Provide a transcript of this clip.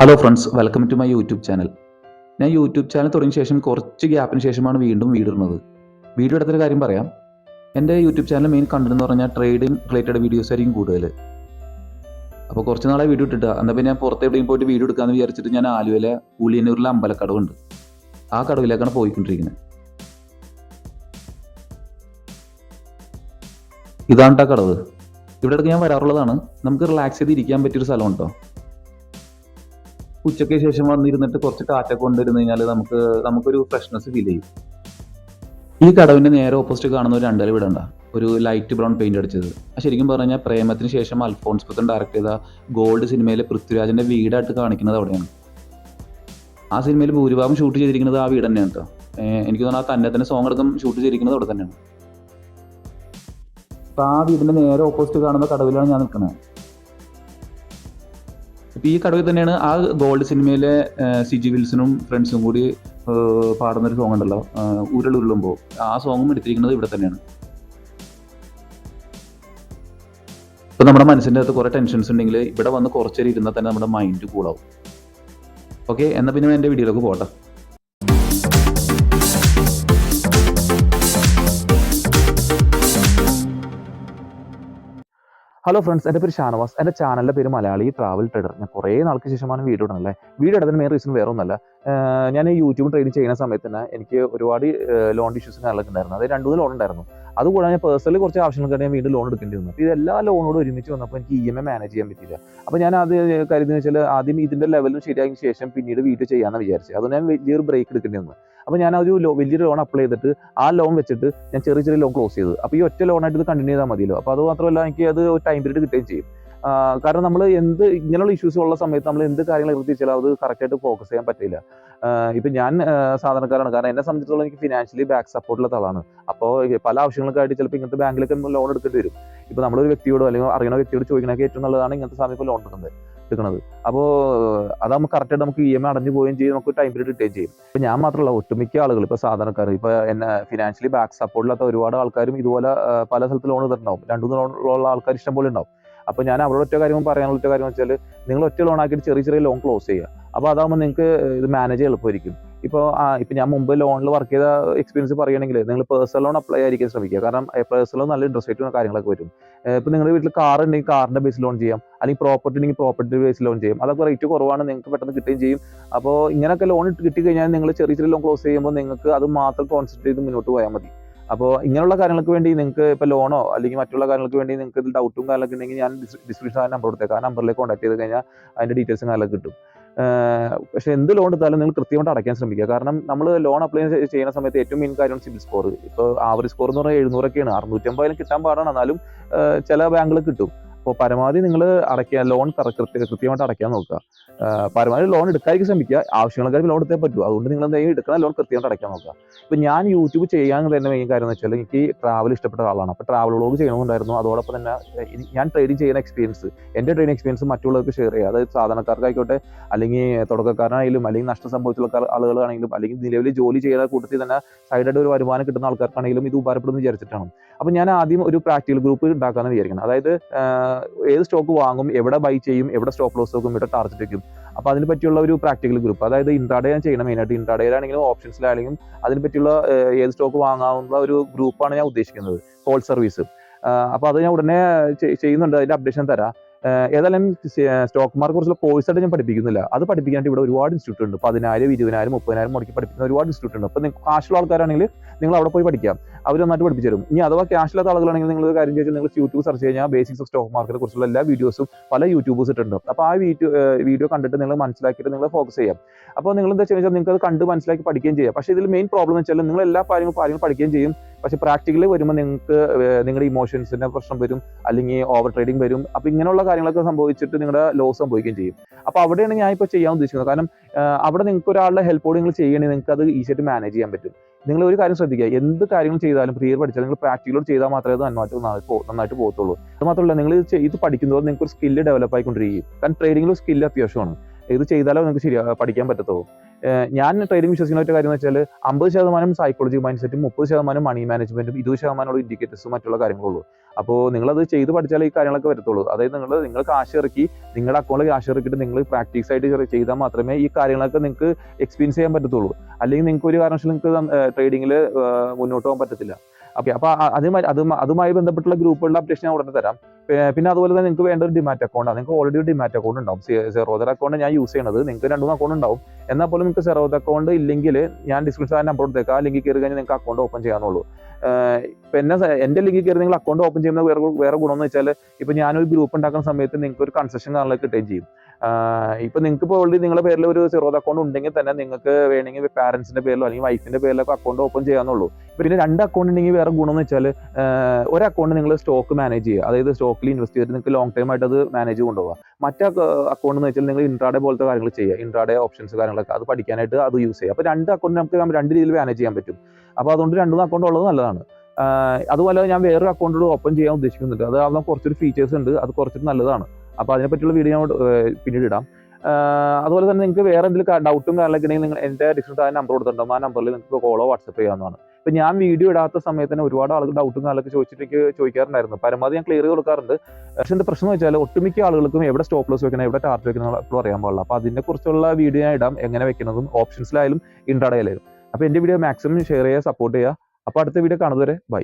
Hello friends welcome to my YouTube channel ഞാൻ YouTube channel തുടങ്ങിയ ശേഷം കുറച്ച് ഗ്യാപ്പിന് ശേഷമാണ് വീണ്ടും വീഡിയോ ഇടുന്നത്. വീഡിയോ എടുത്തൊരു കാര്യം പറയാം. എന്റെ യൂട്യൂബ് ചാനൽ മെയിൻ കണ്ടന്റ് എന്ന് പറഞ്ഞാൽ ട്രേഡിംഗ് റിലേറ്റഡ് വീഡിയോസ് ആയിരിക്കും കൂടുതൽ അപ്പോൾ കുറച്ച് നാളെ വീഡിയോ ഇട്ടിട്ട്. എന്നാൽ പിന്നെ ഞാൻ പുറത്ത് എവിടെയും പോയിട്ട് വീഡിയോ എടുക്കാമെന്ന് വിചാരിച്ചിട്ട് ഞാൻ ആലുവയിലെ ഉളിയന്നൂരിലെ അമ്പലക്കടവുണ്ട് ആ കടവിലേക്കാണ് പോയിക്കൊണ്ടിരിക്കുന്നത്. ഇതാണ് കടവ്. ഇവിടെ ഞാൻ വരാറുള്ളതാണ്. നമുക്ക് റിലാക്സ് ചെയ്ത് ഇരിക്കാൻ പറ്റിയൊരു സ്ഥലം കേട്ടോ ഉച്ചയ്ക്ക് ശേഷം വന്നിരുന്നിട്ട് കുറച്ച് കാറ്റൊക്കെ കൊണ്ടിരുന്ന് കഴിഞ്ഞാൽ നമുക്ക് നമുക്കൊരു ഫ്രഷ്നെസ് ഫീൽ ചെയ്യും. ഈ കടവിന്റെ നേരെ ഓപ്പോസിറ്റ് കാണുന്ന ഒരു രണ്ടര വീടുണ്ട. ഒരു ലൈറ്റ് ബ്രൗൺ പെയിന്റ് അടിച്ചത്. ശരിക്കും പറഞ്ഞാൽ പ്രേമത്തിന് ശേഷം അൽഫോൺസ് പുത്തൻ ഡയറക്ട് ചെയ്ത ഗോൾഡ് സിനിമയിലെ പൃഥ്വിരാജിന്റെ വീടായിട്ട് കാണിക്കുന്നത് അവിടെയാണ്. ആ സിനിമയിൽ ഭൂരിഭാഗം ഷൂട്ട് ചെയ്തിരിക്കുന്നത് ആ വീട് തന്നെയാണ് കേട്ടോ എനിക്ക് തോന്നുന്നു ആ തന്നെ തന്നെ സോങ് അടക്കം ഷൂട്ട് ചെയ്തിരിക്കുന്നത് അവിടെ തന്നെയാണ്. അപ്പൊ ആ വീടിന്റെ നേരെ ഓപ്പോസിറ്റ് കാണുന്ന കടവിലാണ് ഞാൻ നിൽക്കുന്നത്. ഈ കടവിൽ തന്നെയാണ് ആ ഗോൾഡ് സിനിമയിലെ സിജി വിൽസണും ഫ്രണ്ട്സും കൂടി പാടുന്ന ഒരു സോങ് ഉണ്ടല്ലോ ഏഹ് ഉരുളുരുളുമ്പോൾ ആ സോങ്ങും എടുത്തിരിക്കുന്നത് ഇവിടെ തന്നെയാണ്. ഇപ്പൊ നമ്മുടെ മനസ്സിന്റെ അകത്ത് കുറെ ടെൻഷൻസ് ഉണ്ടെങ്കിൽ ഇവിടെ വന്ന് കുറച്ചേരം ഇരുന്നാൽ തന്നെ നമ്മുടെ മൈൻഡ് കൂളാവും ഓക്കെ എന്നാ പിന്നെ എന്റെ വീഡിയോയിലേക്ക് പോട്ടെ ഹലോ ഫ്രണ്ട്സ് എന്റെ പേര് ഷാനവാസ്. എന്റെ ചാനലിന്റെ പേര് മലയാളി ട്രാവൽ ട്രേഡർ ഞാൻ കുറേ നാൾക്ക് ശേഷമാണ് വീഡിയോ ഇടണല്ലേ വീഡിയോ ഇടുന്നതിന് മെയിൻ റീസൺ വേറെ ഒന്നല്ല ഞാൻ യൂട്യൂബ് ട്രേഡ് ചെയ്യുന്ന സമയത്ത് തന്നെ എനിക്ക് ഒരുപാട് ലോൺ ഇഷ്യൂസ് കാര്യങ്ങളൊക്കെ ഉണ്ടായിരുന്നു. അത് രണ്ട് മൂന്ന് ലോൺ ഉണ്ടായിരുന്നു. അതുകൂടാതെ ഞാൻ പേഴ്സണലി കുറച്ച് ആവശ്യങ്ങൾക്ക് ഞാൻ വീണ്ടും ലോൺ എടുക്കേണ്ടി വന്നു. അപ്പോൾ ഇതെല്ലാ ലോണോടും ഒരുമിച്ച് വന്നപ്പോൾ എനിക്ക് ഇ എം ഐ മാനേജ് ചെയ്യാൻ പറ്റില്ല അപ്പോൾ ഞാൻ അത് കരുതി വെച്ചാൽ ആദ്യം ഇതിന്റെ ലെവലും ശരിയാക്കിയ ശേഷം പിന്നീട് വീഡിയോ ചെയ്യാമെന്ന് വിചാരിച്ചു. അതുകൊണ്ട് ഞാൻ വലിയൊരു ബ്രേക്ക് എടുക്കേണ്ടി വന്നു. അപ്പോൾ ഞാൻ ഒരു വലിയൊരു ലോൺ അപ്ലൈ ചെയ്തിട്ട് ആ ലോൺ വെച്ചിട്ട് ഞാൻ ചെറിയ ചെറിയ ലോൺ ക്ലോസ് ചെയ്തു. അപ്പോൾ ഈ ഒറ്റ ലോൺ ആയിട്ട് ഇത് കണ്ടിന്യൂ ചെയ്താൽ മതിയല്ലോ. അപ്പോൾ അത് മാത്രമല്ല എനിക്ക് അത് ഒരു ടൈം പീരീഡ് കിട്ടുകയും ചെയ്യും. കാരണം നമ്മൾ എന്ത് ഇങ്ങനെയുള്ള ഇഷ്യൂസ് ഉള്ള സമയത്ത് നമ്മൾ എന്ത് കാര്യങ്ങൾ എഴുതിച്ചാലും അത് കറക്റ്റായിട്ട് ഫോക്കസ് ചെയ്യാൻ പറ്റില്ല. ഇപ്പം ഞാൻ സാധാരണക്കാരാണ്. കാരണം എന്നെ സംബന്ധിച്ചിടത്തോളം എനിക്ക് ഫിനാൻഷ്യലി ബാക്ക് സപ്പോർട്ടുള്ള ആളാണ്. അപ്പോൾ പല ആവശ്യങ്ങൾക്കായിട്ട് ചിലപ്പോൾ ഇങ്ങനത്തെ ബാങ്കിലൊക്കെ ലോൺ എടുക്കേണ്ടി വരും. ഇപ്പോൾ നമ്മളൊരു വ്യക്തിയോടോ അല്ലെങ്കിൽ അറിയണ വ്യക്തിയോട് ചോദിക്കണമെങ്കിൽ ഏറ്റവും നല്ലതാണ് ഇങ്ങനത്തെ സമയത്ത് ലോൺ എടുക്കുന്നത്. എടുക്കുന്നത് അപ്പോൾ അത് നമുക്ക് കറക്റ്റായിട്ട് നമുക്ക് ഇ എം ഐ അടഞ്ഞു പോവുകയും ചെയ്യും നമുക്ക് ടൈം പീരീഡ് കിട്ടുകയും ചെയ്യും. ഇപ്പം ഞാൻ മാത്രമല്ല ഒട്ടുമിക്ക ആളുകൾ ഇപ്പോൾ സാധാരണക്കാർ ഇപ്പോൾ എന്നെ ഫിനാൻഷ്യലി ബാക്ക് സപ്പോർട്ടില്ലാത്ത ഒരുപാട് ആൾക്കാരും ഇതുപോലെ പല സ്ഥലത്ത് ലോൺ തരണ്ടാവും രണ്ടു മൂന്ന് ലോണുള്ള ആൾക്കാർ ഇഷ്ടം പോലെ ഉണ്ടാവും. അപ്പോൾ ഞാൻ അവരോട് ഒറ്റ കാര്യം പറയാനുള്ള ഒറ്റ കാര്യം വെച്ചാൽ നിങ്ങൾ ഒറ്റ ലോൺ ആക്കിയിട്ട് ചെറിയ ചെറിയ ലോൺ ക്ലോസ് ചെയ്യുക. അപ്പോൾ അതാകുമ്പോൾ നിങ്ങൾക്ക് ഇത് മാനേജ് എളുപ്പമായിരിക്കും. ഇപ്പോൾ ഇപ്പം ഞാൻ മുമ്പ് ലോണിൽ വർക്ക് ചെയ്ത എക്സ്പീരിയൻസ് പറയുകയാണെങ്കിൽ നിങ്ങൾ പേഴ്സണൽ ലോൺ അപ്ലൈ ആയിരിക്കാൻ ശ്രമിക്കുക. കാരണം പേഴ്സണൽ ലോൺ നല്ല ഇൻട്രസ്റ്റ് റേറ്റും കാര്യങ്ങളൊക്കെ വരും. ഇപ്പോൾ നിങ്ങളുടെ വീട്ടിൽ കാർ ഉണ്ടെങ്കിൽ കാറിന്റെ ബേസ് ലോൺ ചെയ്യാം. അല്ലെങ്കിൽ പ്രോപ്പർട്ടി ഉണ്ടെങ്കിൽ പ്രോപ്പർട്ടി ബേസ് ലോൺ ചെയ്യാം. അതൊക്കെ റേറ്റ് കുറവാണ് നിങ്ങൾക്ക് പെട്ടെന്ന് കിട്ടുകയും ചെയ്യും. അപ്പോൾ ഇങ്ങനെയൊക്കെ ലോൺ കിട്ടി കഴിഞ്ഞാൽ നിങ്ങൾ ചെറിയ ചെറിയ ലോൺ ക്ലോസ് ചെയ്യുമ്പോൾ നിങ്ങൾക്ക് അത് മാത്രം കോൺസെൻട്രേറ്റ് ചെയ്ത് മുന്നോട്ട് പോയാൽ മതി. അപ്പോൾ ഇങ്ങനെയുള്ള കാര്യങ്ങൾക്ക് വേണ്ടി നിങ്ങൾക്ക് ഇപ്പോൾ ലോണോ അല്ലെങ്കിൽ മറ്റുള്ള കാര്യങ്ങൾക്ക് വേണ്ടി നിങ്ങൾക്ക് ഇതിൽ ഡൗട്ടും കാര്യങ്ങളൊക്കെ ഉണ്ടെങ്കിൽ ഞാൻ ഡിസ്ക്രിപ്ഷൻ ആ നമ്പർ കൊടുത്തേക്കാം. ആ നമ്പറിലേക്ക് കോൺടാക്ട് ചെയ്ത് കഴിഞ്ഞാൽ അതിന്റെ ഡീറ്റെയിൽസും കാര്യങ്ങളൊക്കെ കിട്ടും. പക്ഷേ എന്ത് ലോൺ എടുത്താലും നിങ്ങൾ കൃത്യമായിട്ട് അടയ്ക്കാൻ ശ്രമിക്കുക. കാരണം നമ്മൾ ലോൺ അപ്ലൈ ചെയ്യുന്ന സമയത്ത് ഏറ്റവും മെയിൻ കാര്യമാണ് സിബിൽ സ്കോർ ഇപ്പോൾ ആവറേജ് സ്കോർ എന്ന് പറഞ്ഞാൽ എഴുന്നൂറൊക്കെയാണ്. അറുന്നൂറ്റമ്പതിലും കിട്ടാൻ പാടാണ്. എന്നാലും ചില ബാങ്കുകൾ കിട്ടും. അപ്പോൾ പരമാവധി നിങ്ങൾ അടയ്ക്കുക ലോൺ കൃത്യ കൃത്യമായിട്ട് അടയ്ക്കാൻ നോക്കുക. പരമാവധി ലോൺ എടുക്കാതിരിക്കും ശ്രമിക്കുക. ആവശ്യങ്ങളൊക്കെ ലോൺ എടുത്തേ പറ്റൂ. അതുകൊണ്ട് നിങ്ങൾ എന്തെങ്കിലും എടുക്കുന്ന ലോൺ കൃത്യമായിട്ട് അടയ്ക്കാൻ നോക്കുക. ഇപ്പം ഞാൻ യൂട്യൂബ് ചെയ്യാൻ തന്നെ മെയിൻ കാര്യം എന്ന് വെച്ചാൽ എനിക്ക് ട്രാവൽ ഇഷ്ടപ്പെട്ട ആളാണ്. അപ്പോൾ ട്രാവൽ വ്ളോഗ് ചെയ്യണമെന്നുണ്ടായിരുന്നു. അതോടൊപ്പം തന്നെ ഞാൻ ട്രേഡിംഗ് ചെയ്യുന്ന എക്സ്പീരിയൻസ് എന്റെ ട്രേഡിംഗ് എക്സ്പീരിയൻസ് മറ്റുള്ളവർക്ക് ഷെയർ ചെയ്യുക. അതായത് സാധാരണക്കാർക്കായിക്കോട്ടെ അല്ലെങ്കിൽ തുടക്കക്കാരനായാലും അല്ലെങ്കിൽ നഷ്ടം സംഭവിച്ചുള്ള ആളുകളാണെങ്കിലും അല്ലെങ്കിൽ നിലവിൽ ജോലി ചെയ്യുന്ന കൂട്ടത്തിൽ തന്നെ സൈഡായിട്ട് ഒരു വരുമാനം കിട്ടുന്ന ആൾക്കാർക്കാണെങ്കിലും ഇത് ഉപകാരപ്പെടുന്നു വിചാരിച്ചിട്ടാണ്. അപ്പോൾ ഞാൻ ആദ്യം ഒരു പ്രാക്ടിക്കൽ ഗ്രൂപ്പ് ഉണ്ടാക്കാമെന്ന് വിചാരിക്കണം. അതായത് ഏത് സ്റ്റോക്ക് വാങ്ങും എവിടെ ബൈ ചെയ്യും എവിടെ സ്റ്റോപ്പ് ലോസ് നോക്കും എവിടെ ടാർജറ്റ് വെക്കും. അപ്പോൾ അതിനെ പറ്റിയുള്ള ഒരു പ്രാക്ടിക്കൽ ഗ്രൂപ്പ് അതായത് ഇൻട്രാഡേ ഞാൻ ചെയ്യണം മെയിനായിട്ട്. ഇൻട്രാഡേയിലാണെങ്കിലും ഓപ്ഷൻസിലാണെങ്കിലും അതിനെ പറ്റിയുള്ള ഏത് സ്റ്റോക്ക് വാങ്ങാവുന്ന ഒരു ഗ്രൂപ്പാണ് ഞാൻ ഉദ്ദേശിക്കുന്നത് കോൾ സർവീസ് അപ്പോൾ അത് ഞാൻ ഉടനെ ചെയ്യുന്നുണ്ട്. അതിന്റെ അപ്ഡേഷൻ തരാം. ഏതായാലും സ്റ്റോക്ക് മാർക്കറ്റ് കുറിച്ചുള്ള കോഴ്സ് ആയിട്ട് ഞാൻ പഠിപ്പിക്കുന്നില്ല. അത് പഠിപ്പിക്കാനായിട്ട് ഇവിടെ ഒരുപാട് ഇൻസ്റ്റിറ്റ്യൂട്ട് ഉണ്ട്. പതിനായിരം ഇരുപതിനായിരം മുപ്പതിനായിരം മുടക്കി പഠിപ്പിക്കുന്ന ഒരുപാട് ഇൻസ്റ്റിറ്റ്യൂട്ട് ഉണ്ട്. അപ്പോൾ നിങ്ങൾക്ക് കാശുള്ള ആൾക്കാരാണെങ്കിൽ നിങ്ങൾ അവിടെ പോയി പഠിക്കാം. അവർ നന്നായിട്ട് പഠിപ്പിച്ചു തരും. ഇനി അഥവാ ക്യാഷില്ലാത്ത ആളുകളാണെങ്കിൽ നിങ്ങൾ കാര്യം ചോദിച്ചാൽ നിങ്ങൾ യൂട്യൂബ് സെർച്ച് കഴിഞ്ഞാൽ ബേസിക്സ് ഓഫ് സ്റ്റോക്ക് മാർക്കറ്റിനെ കുറിച്ചുള്ള എല്ലാ വീഡിയോസും പല യൂട്യൂബേഴ്സ് ഇട്ടുണ്ട് അപ്പോൾ ആ വീഡിയോ വീഡിയോ കണ്ടിട്ട് നിങ്ങൾ മനസ്സിലാക്കിയിട്ട് നിങ്ങൾ ഫോക്കസ് ചെയ്യാം. അപ്പോൾ നിങ്ങൾ എന്താ വെച്ചാൽ നിങ്ങൾക്ക് അത് കണ്ട് മനസ്സിലാക്കി പഠിക്കുകയും ചെയ്യാം. പക്ഷേ ഇതിൽ മെയിൻ പ്രോബ്ലം എന്ന് വെച്ചാൽ നിങ്ങൾ എല്ലാ കാര്യങ്ങളും കാര്യങ്ങൾ പഠിക്കുകയും ചെയ്യും. പക്ഷേ പ്രാക്ടിക്കലി വരുമ്പോൾ നിങ്ങൾക്ക് നിങ്ങളുടെ ഇമോഷൻസിന്റെ പ്രശ്നം വരും അല്ലെങ്കിൽ ഓവർ ട്രേഡിംഗ് വരും. അപ്പോൾ ഇങ്ങനെയുള്ള കാര്യങ്ങളൊക്കെ സംഭവിച്ചിട്ട് നിങ്ങളുടെ ലോസ് സംഭവിക്കുകയും ചെയ്യും. അപ്പോൾ അവിടെയാണ് ഞാൻ ഇപ്പോൾ ചെയ്യാൻ ഉദ്ദേശിക്കുന്നത്. കാരണം അവിടെ നിങ്ങൾക്ക് ഒരാളുടെ ഹെൽപ്പോട് നിങ്ങൾ ചെയ്യണമെങ്കിൽ നിങ്ങൾക്ക് അത് ഈസിയായിട്ട് മാനേജ് ചെയ്യാൻ പറ്റും. നിങ്ങൾ ഒരു കാര്യം ശ്രദ്ധിക്കുക. എന്ത് കാര്യങ്ങൾ ചെയ്താലും പ്രിയർ പഠിച്ചാൽ നിങ്ങൾ പ്രാക്ടിക്കലോട് ചെയ്താൽ മാത്രമേ അത് നന്നായിട്ട് നന്നായിട്ട് പോകത്തുള്ളൂ. അത് മാത്രമല്ല നിങ്ങൾ ഇത് പഠിക്കുന്നതോടെ നിങ്ങൾക്ക് ഒരു സ്കില്ല് ഡെവലപ്പ് ആയിക്കൊണ്ടിരിക്കും. കാരണം ട്രേഡിംഗിൽ സ്കില്ല് അത്യാവശ്യമാണ്. ഇത് ചെയ്താലേ നിങ്ങൾക്ക് ശരിയാ പഠിക്കാൻ പറ്റത്തുള്ളൂ. ഞാൻ ട്രേഡിംഗ് വിശ്വസിക്കുന്ന ഒരു കാര്യം എന്ന് വെച്ചാൽ അമ്പത് ശതമാനം സൈക്കോളജി മൈൻഡ് സെറ്റും മുപ്പത് ശതമാനം മണി മാനേജ്മെന്റും ഇരുപത് ശതമാനമുള്ള ഇൻഡിക്കേറ്റേഴ്സും മറ്റുള്ള കാര്യങ്ങളുള്ളൂ. അപ്പോൾ നിങ്ങളത് ചെയ്ത് പഠിച്ചാലേ ഈ കാര്യങ്ങളൊക്കെ വരത്തുള്ളൂ. അതായത് നിങ്ങൾ നിങ്ങൾ കാശ് ഇറക്കി നിങ്ങളുടെ അക്കൗണ്ട് കാശ് ഇറക്കിയിട്ട് നിങ്ങൾ പ്രാക്ടീസ് ആയിട്ട് ചെയ്താൽ മാത്രമേ ഈ കാര്യങ്ങളൊക്കെ നിങ്ങൾക്ക് എക്സ്പീരിയൻസ് ചെയ്യാൻ പറ്റത്തുള്ളൂ. അല്ലെങ്കിൽ നിങ്ങൾക്ക് ഒരു കാരണവശാലും നിങ്ങൾക്ക് ട്രേഡിംഗിൽ മുന്നോട്ട് പോകാൻ പറ്റത്തില്ല. ഓക്കെ അപ്പോൾ അതുമായി അത് അതുമായി ബന്ധപ്പെട്ടുള്ള ഗ്രൂപ്പുകളുടെ അപ്ഡേഷൻ ഞാൻ ഉടനെ തരാം. പിന്നെ അതുപോലെ തന്നെ നിങ്ങൾക്ക് വേണ്ട ഒരു ഡിമാറ്റ് അക്കൗണ്ട് നിങ്ങൾക്ക് ഓൾറെഡി ഒരു ഡിമാറ്റ് അക്കൗണ്ട് ഉണ്ടാവും. സെറോദർ അക്കൗണ്ട് ഞാൻ യൂസ് ചെയ്യണത് നിങ്ങൾക്ക് രണ്ട് മൂന്ന് അക്കൗണ്ട് ഉണ്ടാവും. എന്നാൽ പോലും നിങ്ങൾക്ക് സെറോത്ത് അക്കൗണ്ട് ഇല്ലെങ്കിൽ ഞാൻ ഡിസ്ക്രിപ്ഷൻ നമ്പർ കൊടുത്തേക്കാം. ആ ലിങ്കിൽ കയറി കഴിഞ്ഞാൽ നിങ്ങൾക്ക് അക്കൗണ്ട് ഓപ്പൺ ചെയ്യാനുള്ളൂ ഇപ്പം എന്നെ എന്റെ ലിങ്കിൽ കയറി നിങ്ങൾ അക്കൗണ്ട് ഓപ്പൺ ചെയ്യുന്ന വേറെ വേറെ എന്ന് വെച്ചാൽ ഇപ്പം ഞാനൊരു ഗ്രൂപ്പ് ഉണ്ടാക്കുന്ന സമയത്ത് നിങ്ങൾക്ക് ഒരു കൺസെഷൻ കാര്യങ്ങളൊക്കെ കിട്ടുകയും ചെയ്യും. ഇപ്പൊ നിങ്ങൾക്ക് ഇപ്പോൾ ഓൾറെഡി നിങ്ങളുടെ പേരിൽ ഒരു സീറോത് അക്കൗണ്ട് ഉണ്ടെങ്കിൽ തന്നെ നിങ്ങൾക്ക് വേണമെങ്കിൽ പാരന്റ്സിന്റെ പേരിലോ അല്ലെങ്കിൽ വൈഫിന്റെ പേരിലോ അക്കൗണ്ട് ഓപ്പൺ ചെയ്യാന്നുള്ളൂ. പിന്നെ രണ്ട് അക്കൗണ്ട് ഉണ്ടെങ്കിൽ വേറെ ഗുണം എന്ന് വെച്ചാൽ ഒരു അക്കൗണ്ട് നിങ്ങൾ സ്റ്റോക്ക് മാനേജ് ചെയ്യുക. അതായത് സ്റ്റോക്കിൽ ഇൻവെസ്റ്റ് ചെയ്തിട്ട് നിങ്ങൾക്ക് ലോങ് ടൈം ആയിട്ട് അത് മാനേജ് കൊണ്ടുപോകാം മറ്റേ അക്കൗണ്ട് എന്ന് വെച്ചാൽ നിങ്ങൾ ഇൻട്രാഡേ പോലത്തെ കാര്യങ്ങൾ ചെയ്യുക. ഇൻട്രാഡേ ഓപ്ഷൻസ് കാര്യങ്ങളൊക്കെ അത് പഠിക്കാനായിട്ട് അത് യൂസ് ചെയ്യുക. അപ്പോൾ രണ്ട് അക്കൗണ്ട് നമുക്ക് രണ്ട് രീതിയിൽ മാനേജ് ചെയ്യാൻ പറ്റും. അപ്പോൾ അതുകൊണ്ട് രണ്ടുമൂന്ന് അക്കൗണ്ട് ഉള്ളത് നല്ലതാണ്. അതുപോലെ ഞാൻ വേറൊരു അക്കൗണ്ട് ഓപ്പൺ ചെയ്യാൻ ഉദ്ദേശിക്കുന്നുണ്ട്. അത് ആവുമ്പോൾ കുറച്ചൊരു ഫീച്ചേഴ്സ് ഉണ്ട്. അത് കുറച്ചൊരു നല്ലതാണ്. അപ്പോൾ അതിനെപ്പറ്റിയുള്ള വീഡിയോ ഞാൻ പിന്നീട് ഇടാം. അതുപോലെ തന്നെ നിങ്ങൾക്ക് വേറെ എന്തെങ്കിലും ഡൗട്ടും കാര്യങ്ങളൊക്കെ ഉണ്ടെങ്കിൽ നിങ്ങൾ എന്റെ ഡിസ്ക്രിപ്ഷൻ ആ നമ്പർ കൊടുത്തിട്ടുണ്ടോ ആ നമ്പറിൽ നിങ്ങൾക്ക് കോളോ വാട്സപ്പ് ചെയ്യാവുന്നതാണ്. ഇപ്പം ഞാൻ വീഡിയോ ഇടാത്ത സമയത്ത് തന്നെ ഒരുപാട് ആളുകൾ ഡൗട്ടും കാര്യങ്ങളൊക്കെ ചോദിച്ചിട്ട് ചോദിക്കാറുണ്ടായിരുന്നു. പരമാവധി ഞാൻ ക്ലിയർ കൊടുക്കാറുണ്ട്. പക്ഷേ എന്താ പ്രശ്നം എന്ന് വെച്ചാൽ ഒട്ടുമിക്ക ആളുകൾക്കും എവിടെ സ്റ്റോപ്പ് ലോസ് വെക്കണം എവിടെ ടാർഗറ്റ് വെക്കണം എപ്പോഴും അറിയാൻ പാടില്ല. അപ്പോൾ അതിനെക്കുറിച്ചുള്ള വീഡിയോ ഞാൻ ഇടാം. എങ്ങനെ വെക്കുന്നതും ഓപ്ഷൻസിലായാലും ഇൻട്രാഡയിലായാലും അപ്പോൾ എന്റെ വീഡിയോ മാക്സിമം ഷെയർ ചെയ്യുക സപ്പോർട്ട് ചെയ്യുക. അപ്പോൾ അടുത്ത വീഡിയോ കാണുന്നവരെ ബൈ